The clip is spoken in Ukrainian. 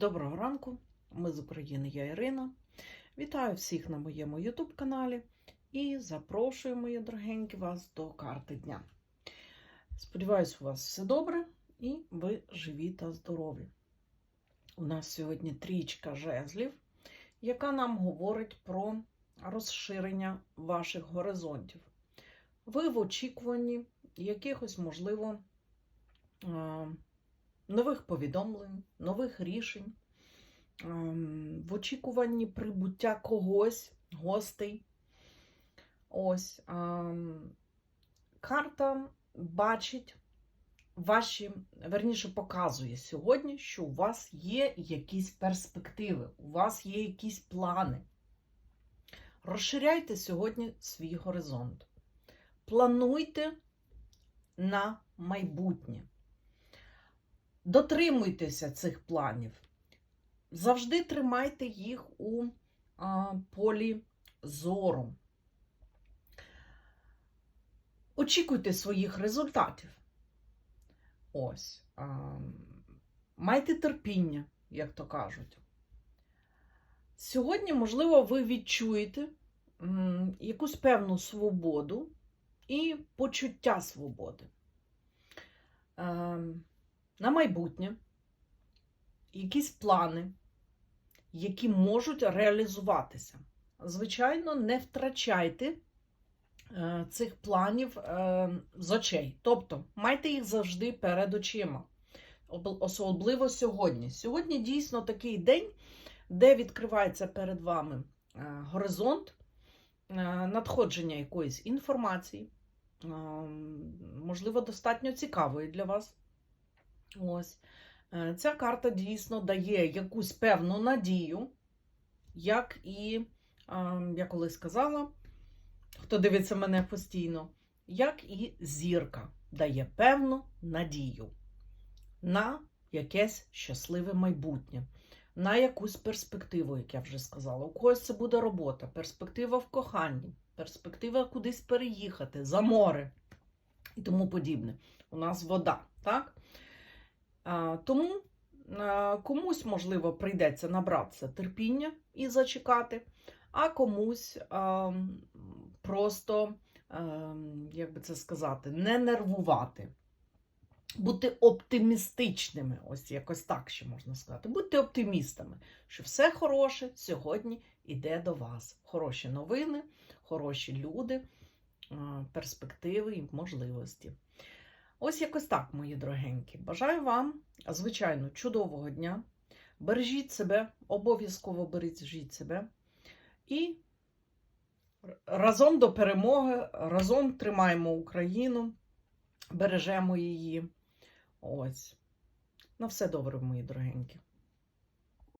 Доброго ранку, ми з України, я Ірина. Вітаю всіх на моєму YouTube каналі і запрошую, мої дорогенькі, вас до карти дня. Сподіваюсь, у вас все добре і ви живі та здорові. У нас сьогодні трічка жезлів, яка нам говорить про розширення ваших горизонтів. Ви в очікуванні якихось, можливо, нових повідомлень, нових рішень, ем, в очікуванні прибуття когось, гостей. Ось ем, карта бачить ваші, верніше показує сьогодні, що у вас є якісь перспективи, у вас є якісь плани. Розширяйте сьогодні свій горизонт. Плануйте на майбутнє. Дотримуйтеся цих планів. Завжди тримайте їх у а, полі зору. Очікуйте своїх результатів. Ось. А, майте терпіння, як то кажуть. Сьогодні, можливо, ви відчуєте м, якусь певну свободу і почуття свободи. Ем, на майбутнє, якісь плани, які можуть реалізуватися. Звичайно, не втрачайте е, цих планів е, з очей. Тобто, майте їх завжди перед очима. Особливо сьогодні. Сьогодні дійсно такий день, де відкривається перед вами е, горизонт, надходження якоїсь інформації, е, можливо, достатньо цікавої для вас. Ось. Е, Ця карта дійсно дає якусь певну надію, як і, я колись сказала, хто дивиться мене постійно, як і зірка дає певну надію на якесь щасливе майбутнє, на якусь перспективу, як я вже сказала. У когось це буде робота, перспектива в коханні, перспектива кудись переїхати, за море і тому подібне. У нас вода, так? Тому комусь, можливо, прийдеться набратися терпіння і зачекати, а комусь просто, як би це сказати, не нервувати. Бути оптимістичними, ось якось так ще можна сказати. Будьте оптимістами, що все хороше сьогодні йде до вас. Хороші новини, хороші люди, перспективи і можливості. Ось якось так, мої дорогенькі. Бажаю вам, звичайно, чудового дня. Бережіть себе, обов'язково бережіть себе. І разом до перемоги, разом тримаємо Україну, бережемо її. Ось. На все добре, мої дорогенькі.